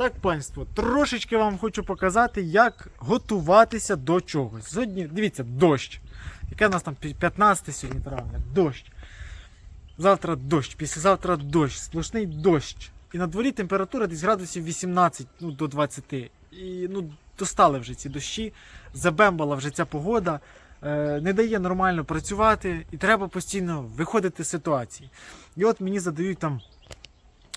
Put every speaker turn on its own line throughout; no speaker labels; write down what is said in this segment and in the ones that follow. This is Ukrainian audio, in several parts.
Так, панство, трошечки вам хочу показати, як готуватися до чогось. Сьогодні, дивіться, дощ. Яке у нас там 15 сьогодні травня? Дощ. Завтра дощ, післязавтра дощ, сплошний дощ. І на дворі температура десь градусів 18 ну, до 20. І ну, достали вже ці дощі, забембала вже ця погода, е, не дає нормально працювати, і треба постійно виходити з ситуації. І от мені задають там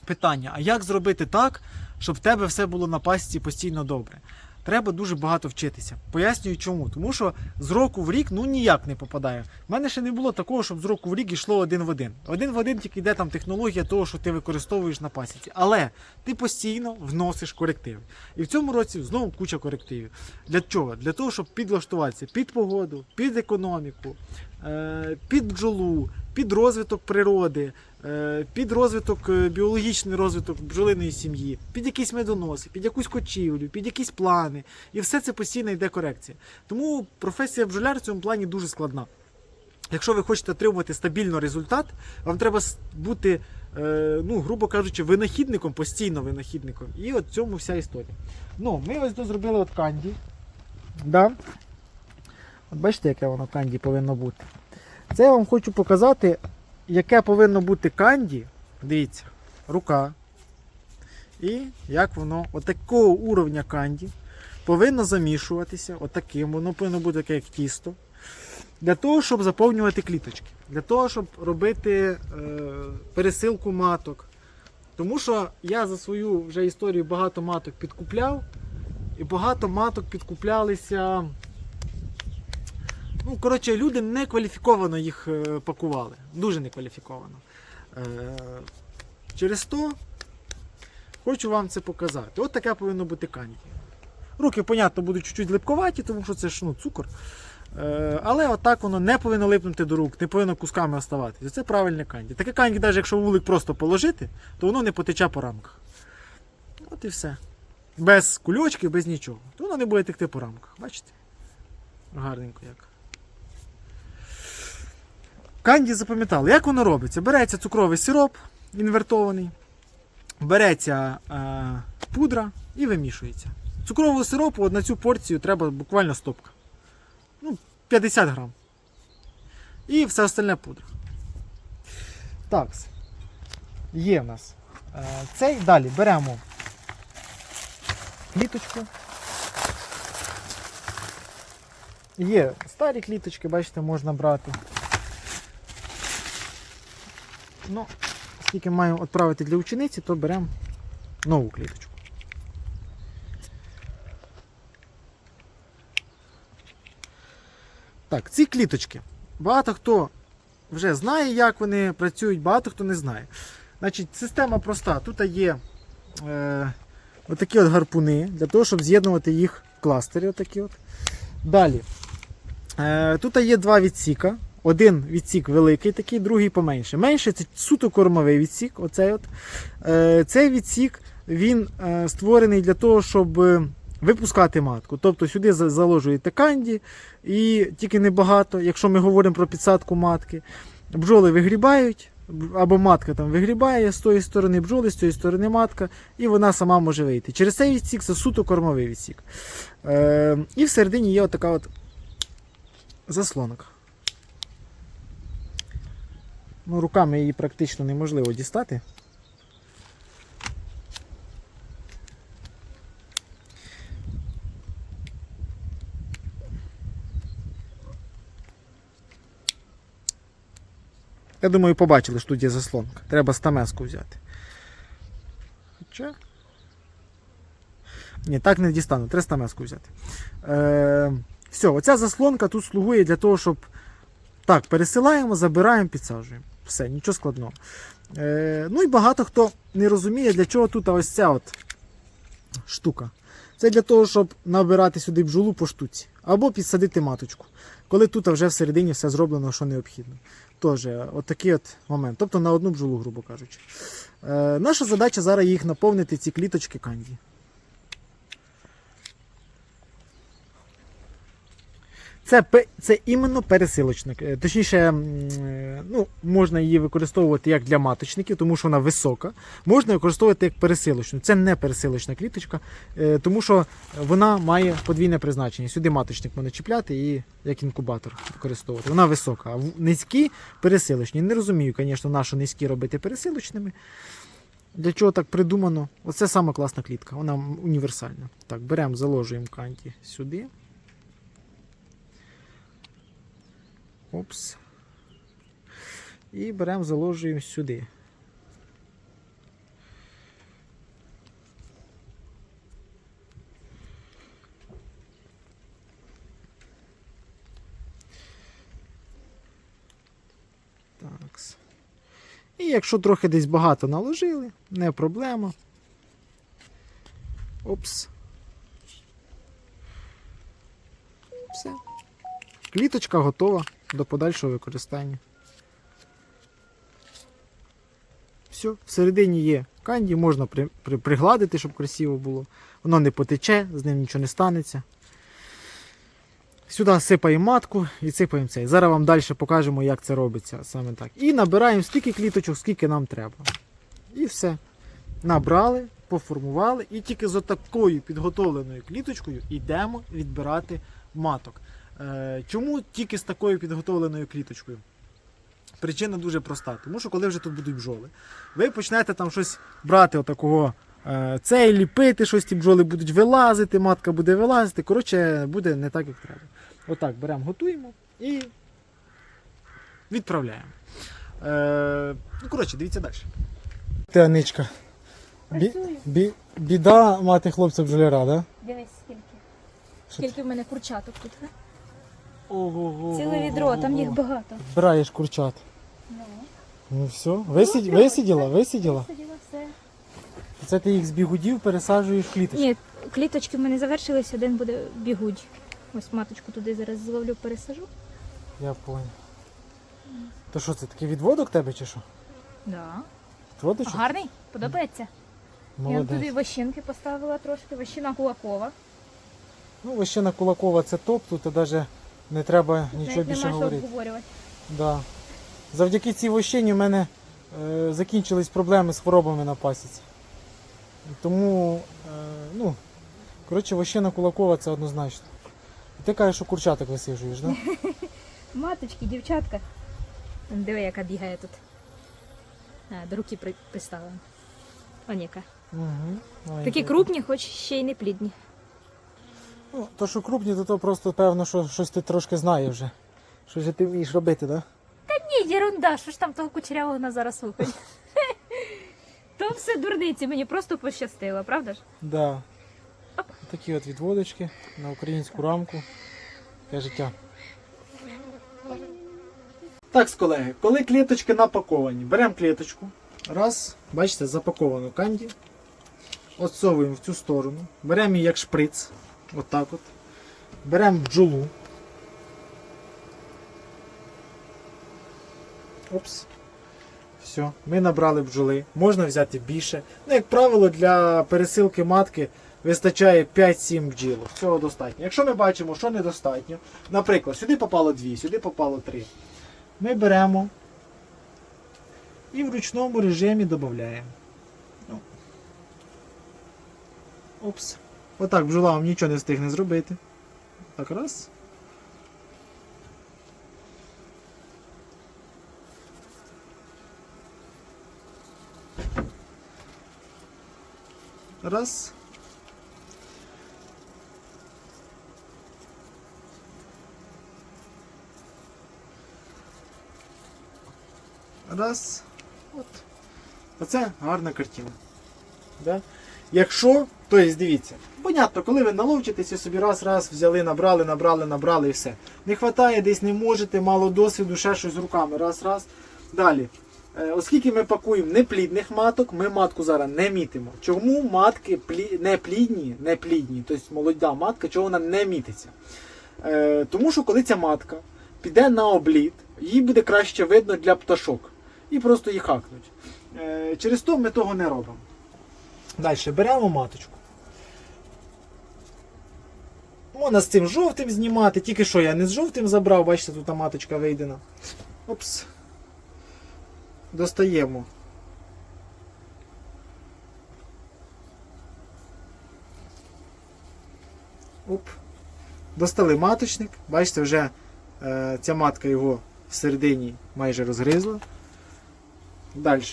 питання: а як зробити так, щоб в тебе все було на пасіці постійно добре? Треба дуже багато вчитися. Пояснюю чому. Тому що з року в рік ну ніяк не попадає. У мене ще не було такого, щоб з року в рік йшло один в один. Один в один тільки йде там технологія того, що ти використовуєш на пасіці. Але ти постійно вносиш корективи. І в цьому році знову куча корективів. Для чого? Для того, щоб підлаштуватися під погоду, під економіку, е, під бджолу, під розвиток природи, під розвиток, е, біологічний розвиток бджолиної сім'ї, під якісь медоноси, під якусь кочівлю, під якісь плани. І все це постійно йде корекція. Тому професія бджоляр в цьому плані дуже складна. Якщо ви хочете отримувати стабільно результат, вам треба бути, е, ну, грубо кажучи, винахідником, постійно винахідником. І от цьому вся історія. Ну, ми ось тут зробили от канді. Да? От бачите, яке воно канді повинно бути. Це я вам хочу показати, яке повинно бути канді. Дивіться, рука. І як воно, отакого уровня канді повинно замішуватися. Отаким. Воно повинно бути таке, як тісто. Для того, щоб заповнювати кліточки. Для того, щоб робити е, пересилку маток. Тому що я за свою вже історію багато маток підкупляв. І багато маток підкуплялися. Ну, коротше, люди некваліфіковано їх е, пакували. Дуже некваліфіковано. Е, через то хочу вам це показати. От таке повинно бути канді. Руки, понятно, будуть чуть-чуть липковаті, тому що це ж ну, цукор. Е, але отак воно не повинно липнути до рук, не повинно кусками оставатися. Це правильне канді. Таке канді, навіть якщо вулик просто положити, то воно не потече по рамках. От і все. Без кульочки, без нічого. То воно не буде текти по рамках. Бачите? Гарненько як. Канді запам'ятали, як воно робиться? Береться цукровий сироп інвертований, береться е, пудра і вимішується. Цукрового сиропу на цю порцію треба буквально стопка. Ну, 50 грам. І все остальне пудра. Так. Є в нас. Е, цей далі беремо кліточку. Є старі кліточки, бачите, можна брати. Ну, скільки маємо відправити для учениці, то беремо нову кліточку. Так, ці кліточки. Багато хто вже знає, як вони працюють, багато хто не знає. Значить, система проста. Тут є е, отакі от гарпуни для того, щоб з'єднувати їх в кластері. Отакі от. Далі. Е, тут є два відсіка. Один відсік великий, такий, другий поменше. Менше це суто кормовий відсік. Оцей от. Е, цей відсік він е, створений для того, щоб випускати матку. Тобто сюди заложуєте канді, і тільки небагато, якщо ми говоримо про підсадку матки, бджоли вигрібають, або матка там вигрібає з тої сторони бджоли, з тої сторони матка, і вона сама може вийти. Через цей відсік це суто кормовий відсік. Е, і всередині є отака от заслонка. Ну, руками її практично неможливо дістати. Я думаю, побачили, що тут є заслонка. Треба стамеску взяти. Хоча. Ні, так не дістану, треба стамеску взяти. Е, все, оця заслонка тут слугує для того, щоб. Так, пересилаємо, забираємо, підсаджуємо. Все, нічого складного. Е, ну і багато хто не розуміє, для чого тут ось ця от штука. Це для того, щоб набирати сюди бджолу по штуці. Або підсадити маточку. Коли тут вже всередині все зроблено, що необхідно. Тож, от такий от момент. Тобто на одну бджолу, грубо кажучи. Е, наша задача зараз їх наповнити, ці кліточки канді. Це, це іменно пересилочник. Е, Точніше, е, ну, можна її використовувати як для маточників, тому що вона висока. Можна використовувати як пересилочну. Це не пересилочна кліточка, е, тому що вона має подвійне призначення. Сюди маточник можна чіпляти і як інкубатор використовувати. Вона висока. А низькі пересилочні. Не розумію, звісно, на що низькі робити пересилочними. Для чого так придумано? Оце сама класна клітка, вона універсальна. Так, беремо, заложуємо канті сюди. Опс. І беремо, заложуємо сюди. Такс. І якщо трохи десь багато наложили, не проблема. Опс. Все. Кліточка готова до подальшого використання. Все, всередині є канді, можна при, при, пригладити, щоб красиво було. Воно не потече, з ним нічого не станеться. Сюди сипаємо матку і сипаємо цей. Зараз вам далі покажемо, як це робиться саме так. І набираємо стільки кліточок, скільки нам треба. І все. Набрали, поформували, і тільки з отакою підготовленою кліточкою йдемо відбирати маток. Е, чому тільки з такою підготовленою кліточкою? Причина дуже проста, тому що коли вже тут будуть бджоли, ви почнете там щось брати отакого е, цей, ліпити, щось ті бджоли будуть вилазити, матка буде вилазити. Коротше, буде не так, як треба. Отак беремо, готуємо і відправляємо. Е, ну, коротше, дивіться далі. Ти Аничка.
Працюю.
біда мати хлопця бджоляра, да?
Дивись, скільки. Скільки в мене курчаток тут. га?
Ого,
Ціле відро, там їх багато.
Збираєш курчат.
Ну,
Ну все. Висидь, висиділа, висиділа.
сиділа все.
Це ти їх з бігудів пересаджуєш в кліточку.
Ні, кліточки в мене завершились, один буде бігудь. Ось маточку туди зараз зловлю, пересажу.
Я понял. То що це такий відводок тебе чи що?
Да.
Відводочок?
Гарний? Подобається? Я туди
Молодець.
вощинки поставила трошки, вощина кулакова.
Ну, ви ще на Кулакова це топ, тут навіть не треба нічого
Навіть
більше
нема що
говорити.
обговорювати.
Да. Завдяки цій вощині в мене е, закінчились проблеми з хворобами на пасіці. Тому, е, ну, коротше, вощина Кулакова це однозначно. І ти кажеш, що курчаток висижуєш, так? Да?
Маточки, дівчатка. Диви, яка бігає тут. А, до руки при- приставила. Он яка.
Угу.
Такі крупні, хоч ще й не плідні.
Ну, то, що крупні, то, то просто певно, що щось ти трошки знаєш вже. Щось же ти вмієш робити, так? Да?
Ні, ерунда, що ж там того кучерявого на зараз слухать. То все дурниці, мені просто пощастило, правда ж?
Да. Такі от відводочки на українську рамку. Таке життя. Так, колеги, коли кліточки напаковані, беремо кліточку. Раз, бачите, запаковану канді. Отсовуємо в цю сторону. Беремо її як шприц. Отак от. Беремо бджолу. Опс. Все, ми набрали бджоли. Можна взяти більше. Ну, як правило, для пересилки матки вистачає 5-7 бджілок. Цього достатньо. Якщо ми бачимо, що недостатньо, наприклад, сюди попало 2, сюди попало 3. Ми беремо і в ручному режимі додаємо. Ну. Опс. Отак бджола вам нічого не встигне зробити. Так, раз. Раз. Раз. От. Оце гарна картина. Да? Якщо, то є, дивіться, понятно, коли ви наловчитеся собі раз-раз взяли, набрали, набрали, набрали і все. Не вистачає, десь не можете, мало досвіду, ще щось руками. Раз-раз. Далі. Е, Оскільки ми пакуємо неплідних маток, ми матку зараз не мітимо. Чому матки плі... не плідні, тобто молода матка, чого вона не мітиться? Е, тому що коли ця матка піде на обліт, їй буде краще видно для пташок. І просто їх хакнуть. Е, через то ми того не робимо. Далі беремо маточку. Можна з цим жовтим знімати, тільки що я не з жовтим забрав, бачите, тут маточка вийдена. Опс. Достаємо. Оп. Достали маточник. Бачите, вже е, ця матка його всередині майже розгризла. Далі.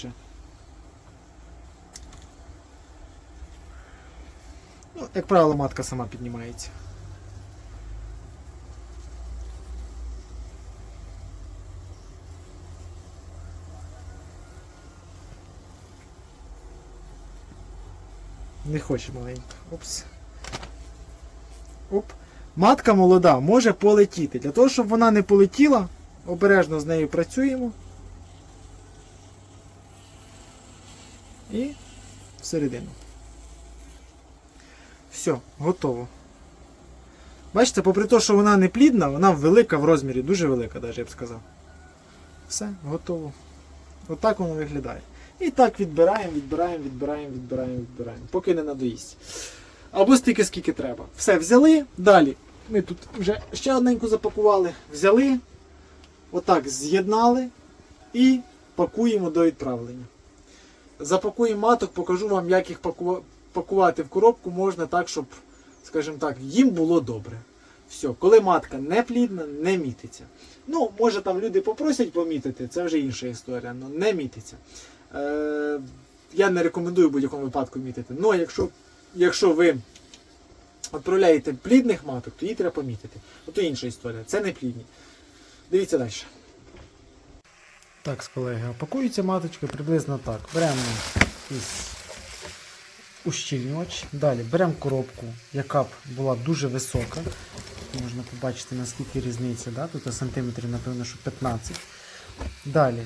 Як правило, матка сама піднімається. Не хоче маленька. Опс. Оп. Матка молода може полетіти. Для того, щоб вона не полетіла, обережно з нею працюємо. І всередину. Все, готово. Бачите, попри те, що вона не плідна, вона велика в розмірі, дуже велика, навіть я б сказав. Все, готово. Отак воно виглядає. І так відбираємо, відбираємо, відбираємо, відбираємо, відбираємо, поки не надоїсть. Або стільки, скільки треба. Все, взяли. Далі. Ми тут вже ще одненьку запакували. Взяли, отак з'єднали і пакуємо до відправлення. Запакуємо маток, покажу вам, як їх паку- пакувати в коробку можна так, щоб, скажімо так, їм було добре. Все, коли матка не плідна, не мітиться. Ну, може там люди попросять помітити, це вже інша історія, але не мітиться. Е, я не рекомендую в будь-якому випадку мітити. Ну, якщо, якщо ви відправляєте плідних маток, то її треба помітити. Ото інша історія. Це не плідні. Дивіться далі. Так, колеги, пакується маточка приблизно так. Беремо із ущільнювач. Далі беремо коробку, яка б була дуже висока. Можна побачити, наскільки різниця. Да? Тут сантиметрів, напевно, що 15. Далі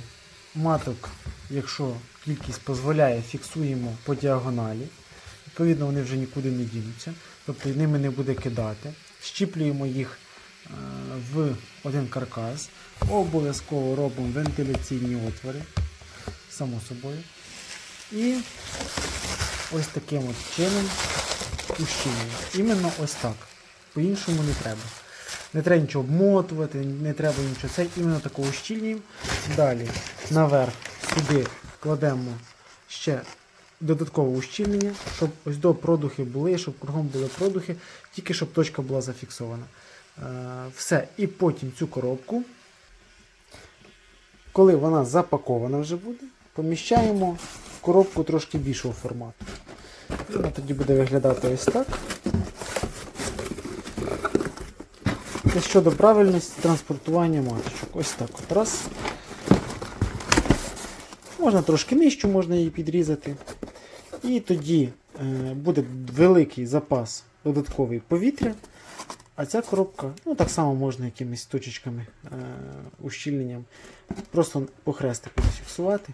маток, якщо кількість дозволяє, фіксуємо по діагоналі. Відповідно, вони вже нікуди не дінуться. Тобто ними не буде кидати. Щіплюємо їх е, в один каркас. Обов'язково робимо вентиляційні отвори, само собою. І ось таким от чином ущільнюємо. Іменно ось так. По-іншому не треба. Не треба нічого обмотувати, не треба нічого. Це іменно такого ущільнюємо. Далі наверх сюди кладемо ще додаткове ущільнення, щоб ось до продухи були, щоб кругом були продухи, тільки щоб точка була зафіксована. Е, все. І потім цю коробку, коли вона запакована вже буде, поміщаємо в коробку трошки більшого формату. Вона тоді буде виглядати ось так. Це щодо правильності транспортування маточок. Ось так от. Раз. Можна трошки нижчу, можна її підрізати. І тоді е, буде великий запас додатковий повітря. А ця коробка, ну так само можна якимись точечками, е, ущільненням, просто по хрестику зафіксувати.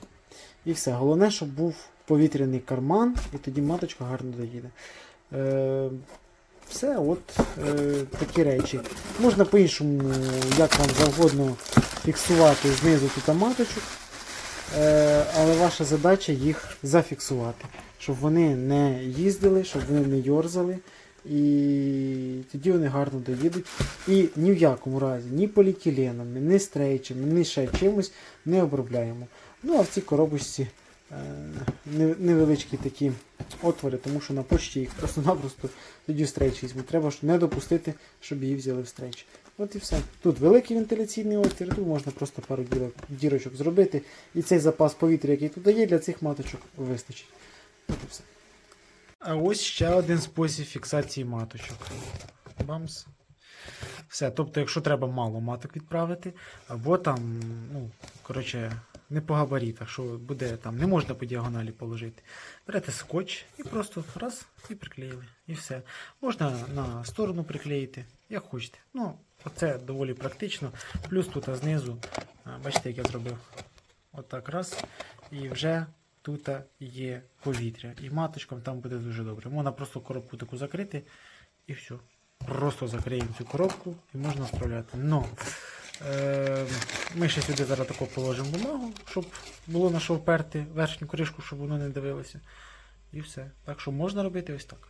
І все. Головне, щоб був повітряний карман, і тоді маточка гарно доїде. Е, все, от е, такі речі. Можна по-іншому, як вам завгодно, фіксувати знизу тут маточок. Е, але ваша задача їх зафіксувати, щоб вони не їздили, щоб вони не йорзали. І тоді вони гарно доїдуть. І ні в якому разі ні поліетиленом, ні стрейчем, ні ще чимось не обробляємо. Ну а в цій коробочці е, невеличкі такі отвори, тому що на почті їх просто-напросто тоді в візьмуть. Треба ж не допустити, щоб її взяли в стрейч. От і все. Тут великий вентиляційний отвір, тут можна просто пару дірочок зробити. І цей запас повітря, який тут є, для цих маточок вистачить. От і все. А ось ще один спосіб фіксації маточок. Бамс. Все. Тобто, якщо треба мало маток відправити, або там, ну, коротше, не по габаритах, що буде там, не можна по діагоналі положити. Берете скотч і просто раз і приклеїли. І все. Можна на сторону приклеїти, як хочете. Ну, це доволі практично. Плюс тут знизу, бачите, як я зробив. Отак раз. І вже тут є повітря. І маточкам там буде дуже добре. Можна просто коробку таку закрити і все. Просто закриємо цю коробку і можна вставляти. Но е, Ми ще сюди зараз таку положимо бумагу, щоб було на що вперти верхню кришку, щоб воно не дивилося. І все. Так що можна робити ось так.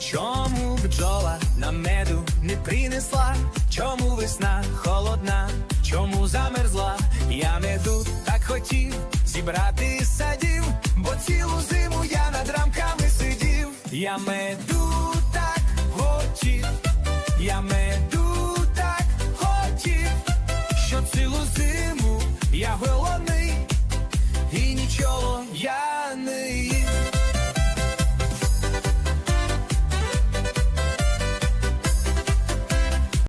Чому бджола на меду не принесла? Чому весна холодна? Чому замерзла? Я меду так хотів зібрати з садів, бо цілу зиму я над рамками сидів. Я меду так хотів, я меду так хотів, що цілу зиму я голодний і нічого я.